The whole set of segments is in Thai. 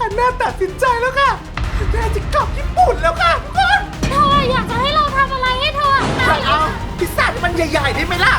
ฮันน่าตัดสินใจแล้วค่ะแม่จะกลับญี่ปุ่นแล้วค่ะทุกคนเธออยากจะให้เราทำอะไรให้เธอตายเอาพิซซ่าที่มันใหญ่ๆได้ไหมล่ะ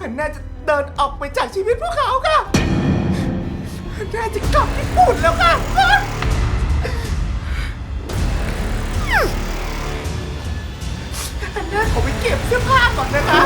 ฮันน่าจะเดินออกไปจากชีวิตพวกเขาค่ะฮัน่าจะกลับญี่ปุ่นแล้วค่ะ ฮันน่าขอไปเก็บเสื้อผ้าก่อนนะคะ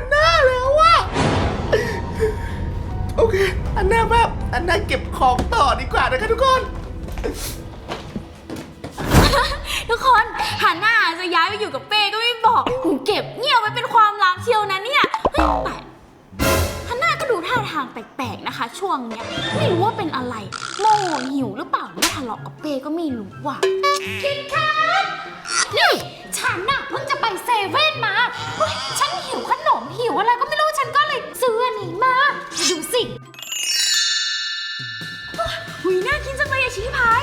นหน้าแล้วว่ะโอเค อันหน้าแบบอันหน้าเก็บของต่อดีกว่านะคะทุกคน ทุกคนหันหน้าจะย้ายไปอยู่กับเป้ก็ไม่บอกผมเก็บเงี่ยบไว้เป็นความลับเชียวนะเนี่ยเฮ้ยแต่ ทางแปลกๆนะคะ ช่วงเนี้ยไม่รู้ว่าเป็นอะไรโมโหหิวหรือเปล่าไม่ทะเลาะกับเป้ก็ไม่รู้ว่ะคิดคัทนี่ฉันน่ะเพิ่งจะไปเซเว่นมาเฮ้ยฉันหิวขนมหิวอะไรก็ไม่รู้ฉันก็เลยซื้ออันนี้มาดูสิหุยน่ากินจังเลยอะชี้พาย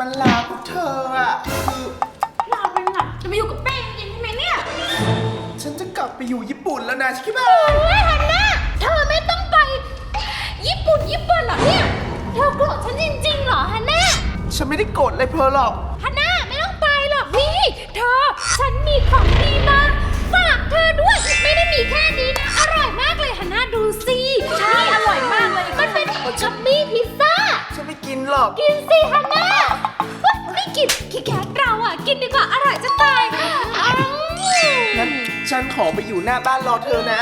มันลาพวกเธออะคือเราเป็นหลักจะมาอยู่กับเป้จริงๆใช่ไหมเนี่ยฉันจะกลับไปอยู่ญี่ปุ่นแล้วนะชิคกี้พายโอ้ยฮันน่าเธอไม่ต้องไป ญี่ปุ่นญี่ปุ่นเหรอเนี่ย เธอโกรธฉันจริงๆเหรอฮันน่า ฉันไม่ได้โกรธอะไรเธอหรอก ฮันน่าไม่ต้องไปหรอกนี่เธอ ฉันมีของดีมาฝากเธอด้วยไม่ได้มีแค่นี้นะ อร่อยมากเลยฮันน่าดูสิใช่อร่อยมากเลย มันเป็นกัมมี่พิซซ่า ฉันไม่กินหรอกกินสิฮันน่าเฮ้ยไม่กินขี้แคทเราอะ กินดีกว่าอร่อยจะตายอ้าวงั้นฉันขอไปอยู่หน้าบ้านรอเธอนะ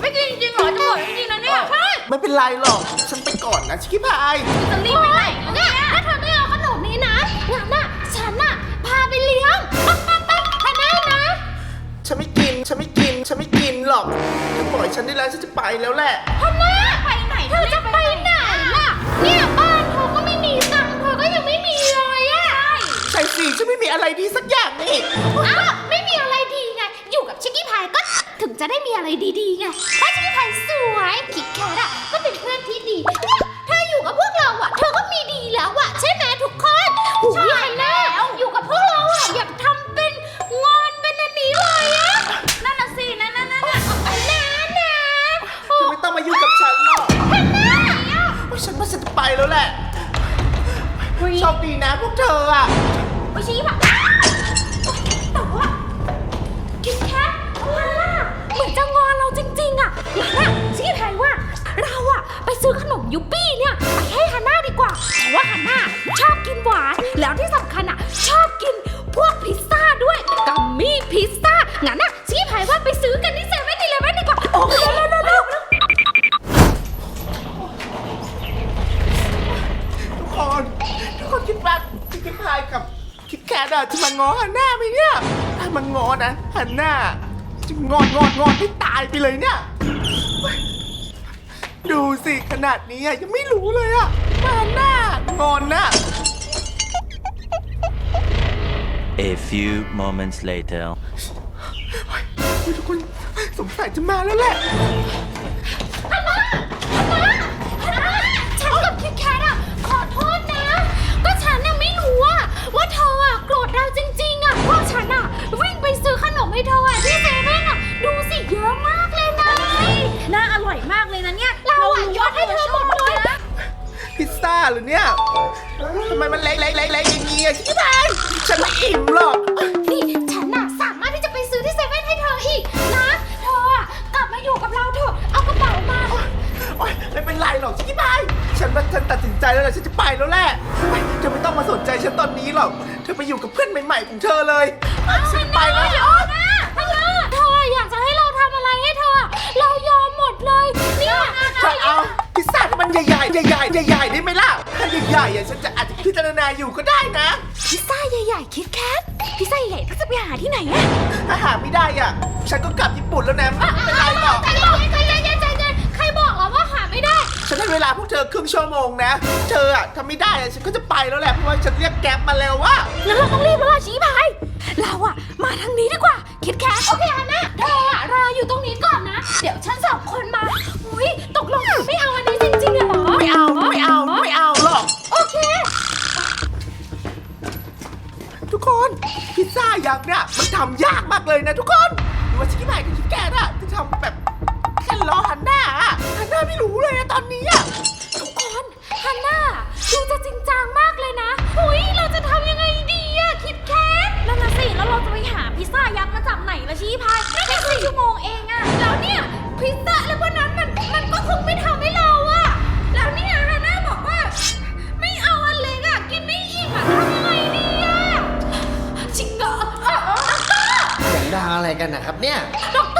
ไม่กินจริงๆเหรอจะบอกจริงๆนะเนี่ยใช่ไม่เป็นไรหรอก ฉันไปก่อนนะชิคกี้พายจะรีบไปไหนเนี่ยถ้าเธอไม่เอาขนมนี้นะงั้นน่ะฉันน่ะพาไปเลี้ยงปั๊บปั๊บปั๊บฮันน่านะ ฉันไม่กิน ฉันไม่กิน ฉันไม่กินหรอกถ้าปล่อยฉันได้แล้วฉันจะไปแล้วแหละฮันน่าไปไหนเธอจะไปไหน ฉันไม่มีอะไรดีสักอย่างนี่ อ้าวไม่มีอะไรดีไง อยู่กับชิคกี้พายก็ถึงจะได้มีอะไรดีๆไงเพราะชิคกี้พายสวยคิดแคทอะก็เป็นเพื่อนที่ดีเนี่ยเธออยู่กับพวกเราอะเธอก็มีดีแล้วอะใช่ไหมทุกคนหูยฮันน่าอยู่กับพวกเราอะอย่าทำเป็นงอนเป็นอันนี้เลยอะนั่นน่ะสินั่นนั่นนั่นอันนั้นนะโอ้เธอไม่ต้องมายุ่งกับฉันหรอกฮันน่าโอ้ยฉันว่าฉันจะไปแล้วแหละโชคดีนะพวกเธออะ ไปชี้แบบแต่ว่าคิดแคทฮันน่าเหมือนจะงอนเราจริงๆอะฮันน่าชิคกี้พายว่าเราอะไปซื้อขนมยูปี้เนี่ยไปให้ฮันน่าดีกว่าเพราะว่าฮันน่าชอบกินหวานแล้วที่สำคัญอะชอบกินพวกพิซซ่าด้วยกัมมี่พิซซ่างั้นอะชิคกี้พายว่าไปซื้อกันที่เซเว่นอีเลฟเว่นดีกว่าโอเร็ คิดแคทอะจะมางอฮันน่าไหมเนี่ยถ้ามันงอนะฮันน่าจะงอนงอนงอนให้ตายไปเลยเนี่ย ดูสิขนาดนี้อะยังไม่รู้เลยอะว่าฮันน่างอนนะ A few moments later. เฮ้ยทุกคนสงสัยจะมาแล้วแหละ ให้เธออะที่เซเว่นอะดูสิเยอะมากเลยนะน่าอร่อยมากเลยนะเนี่ยเราอะยกให้เธอหมดเลยพิซซ่าเหรือเนี่ยทำไมมันเล็กเล็กเล็กเล็กอย่างนี้อะชิคกี้พายฉันไม่อิ่มหรอก นี่ โอ๊ยไม่เป็นไรหรอกชิคกี้พายฉันว่าฉันตัดสินใจแล้วแหละฉันจะไปแล้วแหละโอ๊ยเธอไม่ต้องมาสนใจฉันตอนนี้หรอก เธอไปอยู่กับเพื่อนใหม่ๆของเธอเลยฉันไปแล้วเดี๋ยวนะฮัลโหลเธออยากจะให้เราทำอะไรให้เธอ เรายอมหมดเลย เนี่ยเธอเอาพิซซ่าที่มันใหญ่ๆใหญ่ๆใหญ่ๆได้ไหมล่ะ ถ้าใหญ่ๆอะฉันจะอาจจะพิจารณาอยู่ก็ได้นะ พิซซ่าใหญ่ๆคิดแคทพิซซ่าใหญ่ๆเราจะไปหาที่ไหนอะถ้าหาไม่ได้อะ ฉันก็กลับญี่ปุ่นแล้วนะไม่เป็นไรหรอก ใจเย็นใจเย็นใจเย็นใจ ฉันให้เวลาพวกเธอครึ่งชั่วโมงนะ เธออะทำไม่ได้อะฉันก็จะไปแล้วแหละเพราะว่าฉันเรียกแก๊ปมาแล้วว่า งั้นเราต้องรีบแล้วล่ะชี้พายเราอะมาทางนี้ดีกว่า คิดแคทโอเคฮันน่าเธออะรออยู่ตรงนี้ก่อนนะ เดี๋ยวฉันสองคนมา อุ้ยตกลงเธอไม่เอาอันนี้จริงๆอะเหรอ ไม่เอาไม่เอาไม่เอาหรอก โอเค ทุกคนพิซซ่ายักษ์เนี่ยมันทำยากมากเลยนะทุกคนหรือว่าชิคกี้พายกับชิคแกนอะจะทำแบบแค่ ล้อฮันน่าอะฮันน่าไม่รู้เลยอะตอนนี้อะทุกคนฮันน่าดูจะจริงจังมากเลยนะอุ้ยเราจะทำยังไงดีอะคิดแคทนั่นน่ะสิแล้วเราจะไปหาพิซซ่ายักษ์มาจากไหนล่ะชี้พายแค่ครึ่งชั่วโมงเองอะแล้วเนี่ยพิซซ่าแล้ววันนั้นมันมันก็คงไม่ทำให้เราอะแล้วเนี่ยฮันน่าบอกว่า ไม่เอาอันเล็กอะกินไม่อิ่มอะทำยังไงดีอะจริงเหรอเออเออเอออย่างไรราวอะไรกันนะครับเนี่ยด็อกเต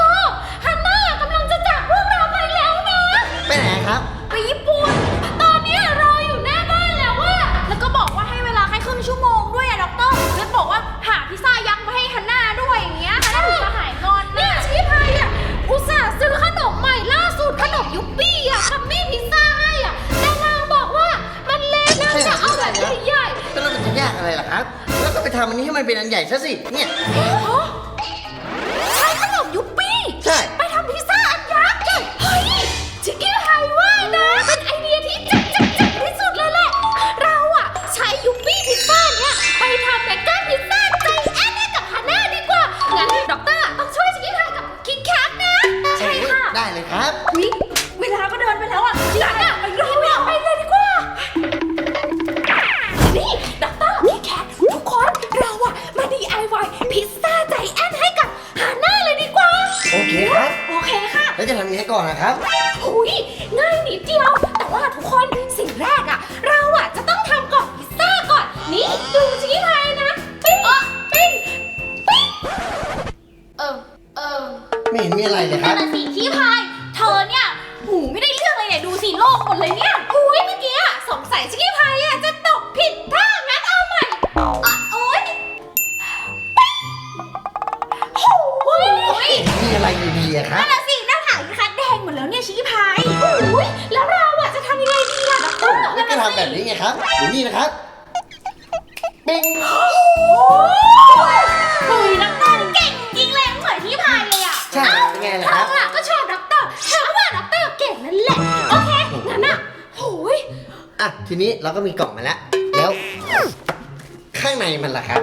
อร์ มันเป็นอันใหญ่ซะสิ เนี่ย ฮะ หุยง่ายนิดเดียว แต่ว่าทุกคนสิ่งแรกอะเราอะจะต้องทำกล่องพิซซ่าก่อน นี่ดูชี้พายนะ ปิ้งปิ้งปิ้งเออเออไม่เห็นมีอะไรเลยคนั่รันบน่ะสิขี้พายเธอเนี่ยหูไม่ได้เรื่องเลยเนี่ยดูสิโลกหมดเลยเนี่ยหุยเมื่อกี้อะสงสัยชี้พายอะจะตกผิดท่างั้นเอาใหม่อะโอ๊ยปิ้งหุยมีอะไรอยู่ดีอะครับ นั่นน่ะ ทำแบบนี้ไงครับอยู่นี่นะครับปิ้งหุยนักเต้นเก่งจริงเลยเหมือนที่พายเลยอะใช่เป็นไงล่ะคเรารับอะก็ชอบด็อกเตอร์เธอก็ว่าด็อกเตอร์เก่งนั่นแหละ โอเค งั้นอะโหยอะทีนี้เราก็มีกล่องมาแล้ว แล้ว ข้างในมันล่ะครับ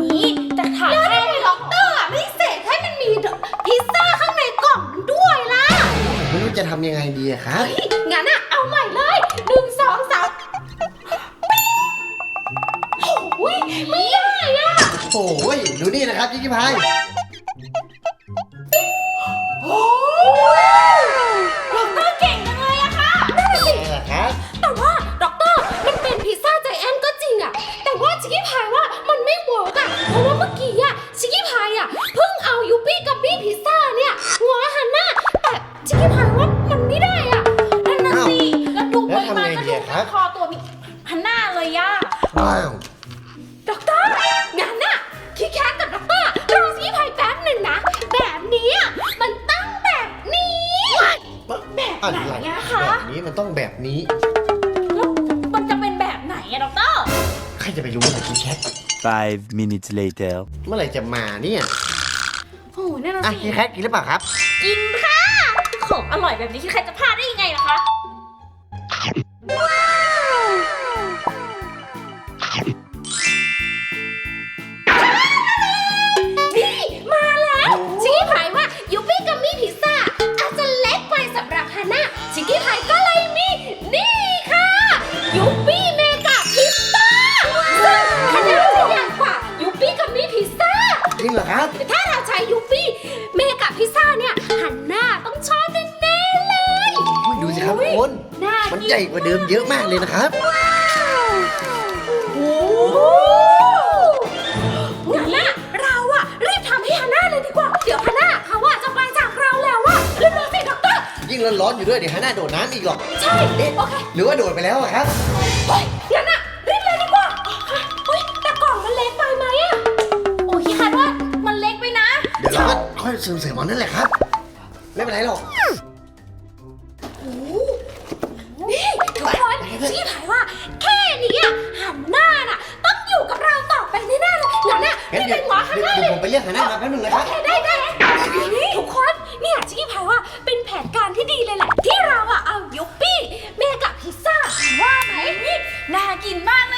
นี่แต่ถามแล้วแค่ทำไมด็อกเตอร์อะไม่เสกให้มันมีพิซซ่าข้างในกล่องด้วยล่ะ ไม่รู้จะทำยังไงดีอะครับ เฮ้ย โอ้ยดูนี่นะครับยิกกี้พายโอ้ยด็อกเตอร์เก่งจังเลยอะค่ะนั่นน่ะสินี่แหละครับ แต่ว่าด็อกเตอร์มันเป็นพิซซ่าใจแอนก็จริงอะแต่ว่าชิคกี้พายว่า Five minutes later. เมื่อไหร่จะมาเนี่ยโอ้โหนั่นน่ะอะสิ คิดแคทกินหรือเปล่าครับ กินค่ะ ของอร่อยแบบนี้ใครจะพลาดได้ยังไงล่ะคะ ใหญ่กว่าเดิมเยอะมากเลยนะครับโอ้งั้นน่ะเราอะรีบทำให้ฮันน่าเลยดีกว่า เดี๋ยวฮันน่าเขาอะจะไปจากเราแล้วอะเร็วๆสิด็อกเตอร์ ยิ่งร้อนๆอยู่ด้วยเดี๋ยวฮาน่าโดดน้ำอีกหรอก ใช่เอ๊ะโอเคหรือว่าโดดไปแล้วอะครับ เฮ้ยงั้นน่ะรีบเลยดีกว่าเฮ้ยแต่กล่องมันเล็กไปไหมอะโอ้ยคิดว่ามันเล็กไปนะ เดี๋ยวเราก็ค่อยเสริมๆมันนั่นแหละครับ ไม่เป็นไรหรอก ผมไปเรียกหาน่ามาแป๊บนึงนะครับ เคได้ได้ทุกคนเนี่ยชิคกี้พายว่าเป็นแผนการที่ดีเลยแหละ ที่เราอะเอายุปปี้เมกับพิซซ่าว่าไหมน่ากินมากเลย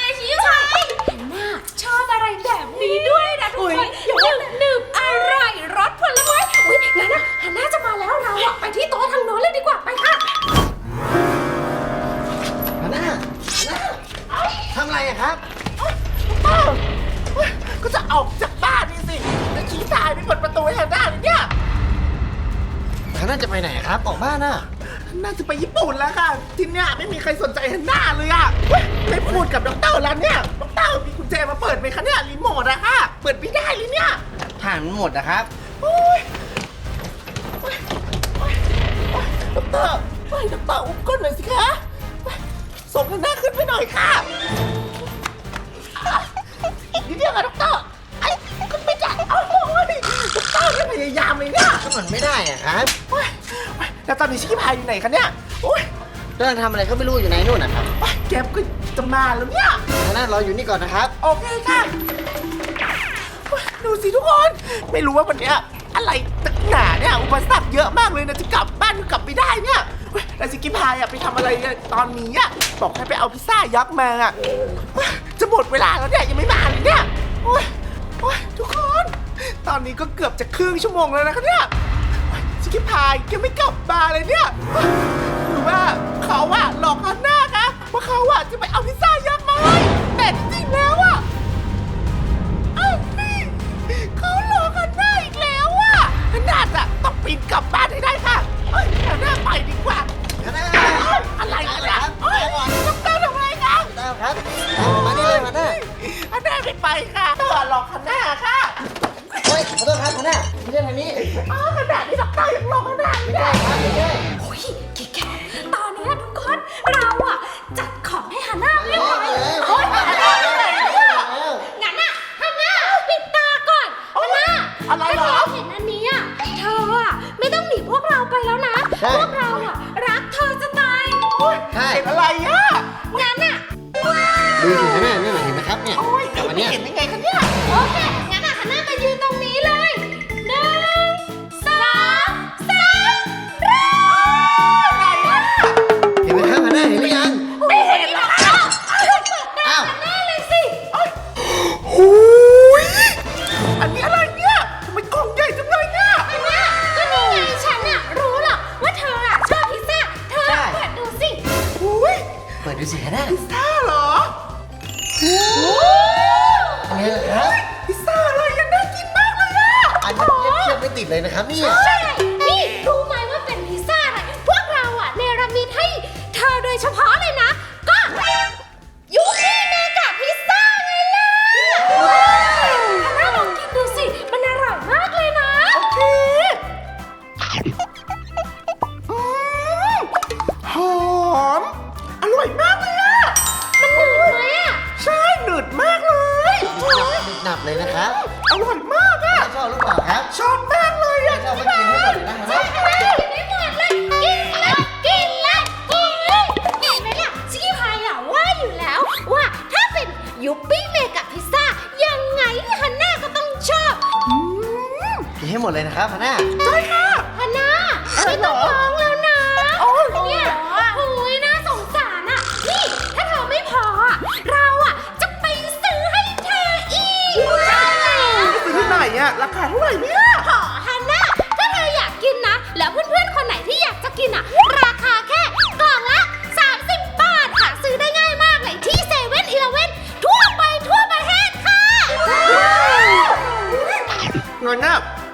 ครับออกบ้านน่ะน่าจะไปญี่ปุ่นแล้วค่ะ ที่เนี่ยไม่มีใครสนใจฮันน่าเลยอะเฮ้ยไม่พูดกับด็อกเตอร์แล้วเนี่ยด็อกเตอร์มีกุญแจมาเปิดไหมคะเนี่ยรีโมทอะค่ะ เปิดไม่ได้เลยเนี่ยถ่านมันหมดนะครับดอกเตอร์ไปดอกเตอร์อุ้มก้นหน่อยสิคะไปส่งให้หน้าขึ้นไปหน่อยค่ะอะอีกนิดเดียวค่ะดอกเตอร์ไอ้ขึ้นไปจ้ะโอ้ยดอกเตอร์นี่พยายามเลยเนี่ยก็มันไม่ได้อะครับ โอ๊ยโอ๊ย แล้วตอนนี้ชิคกี้พายอยู่ไหนคะเนี่ยโอ้ยกำลังทำอะไรก็ไม่รู้อยู่ในนู่นนะครับโอ๊ยแกก็จะมาแล้วเนี่ยฮาน่ารออยู่นี่ก่อนนะครับ โอเคค่ะโอ๊ยดูสิทุกคน ไม่รู้ว่าวันเนี้ยอะไรตักหนาเนี่ย อุปสรรคเยอะมากเลยนะจะกลับบ้านก็กลับไม่ได้เนี่ยเฮ้ยแล้วชิคกี้พายอะไปทำอะไรอะตอนนี้อะบอกให้ไปเอาพิซซ่ายักษ์มาอะเฮ้ยจะหมดเวลาแล้วเนี่ยยังไม่มาเลยเนี่ยโอ๊ยโอ๊ยทุกคน ตอนนี้ก็เกือบจะครึ่งชั่วโมงแล้วนะคะเนี่ยโอ๊ย ชิคกี้พายยังไม่กลับมาเลยเนี่ยเฮ้ยหรือว่าเขาอะหลอกฮันน่าคะว่าเขาอะจะไปเอาพิซซ่ายักษ์มาให้แต่จริงๆแล้วอะเอ้านี่เขาหลอกกันได้อีกแล้วอะขนาดอะต้องปีนกลับบ้านให้ได้ค่ะเอ้ยเอาหน้าไปดีกว่าฮาน่าเอ้ยอะไรกันเนี่ยเอ้ยต้องเต้นทำไมคะตามครับตามมานี่เลยฮาน่าอันหน้าไม่ไปค่ะเธอหลอกคันหน้าค่ะเฮ้ยขอโทษครับฮาน่าไม่ใช่ทางนี้อ้า วขนาดนี้ดอกเตอร์ยังหลอกคันหน้าไม่ได้ครับไม่ใช่โอ้ยกิ๊กแกตอนนี้ทุกคน เราอะจัดของให้ฮันน่าเรียบร้อยแล้วโอ๊ยฮันน่าไปไหนเนี่ยงั้นอะฮันน่าปิดตาก่อนฮันน่าอะไรเหรอ ถ้าเธอเห็นอันนี้อะเธออะไม่ต้องหนีพวกเราไปแล้วนะ ใช่ พวกเราอะรักเธอจะตายใช่เห็นอะไรอะงั้นอะดูสิฮาน่าเนี่ยเห็นไหมครับเนี่ยโอ้ยกลับมาเนี่ยเห็นยังไง เลยนะครับเนี่ย ใช่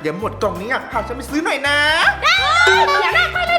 ยวหมดกล่องนี้อะพาฉันไปซื้อหน่อยนะ ได้เดี๋ยวแรกไปเลย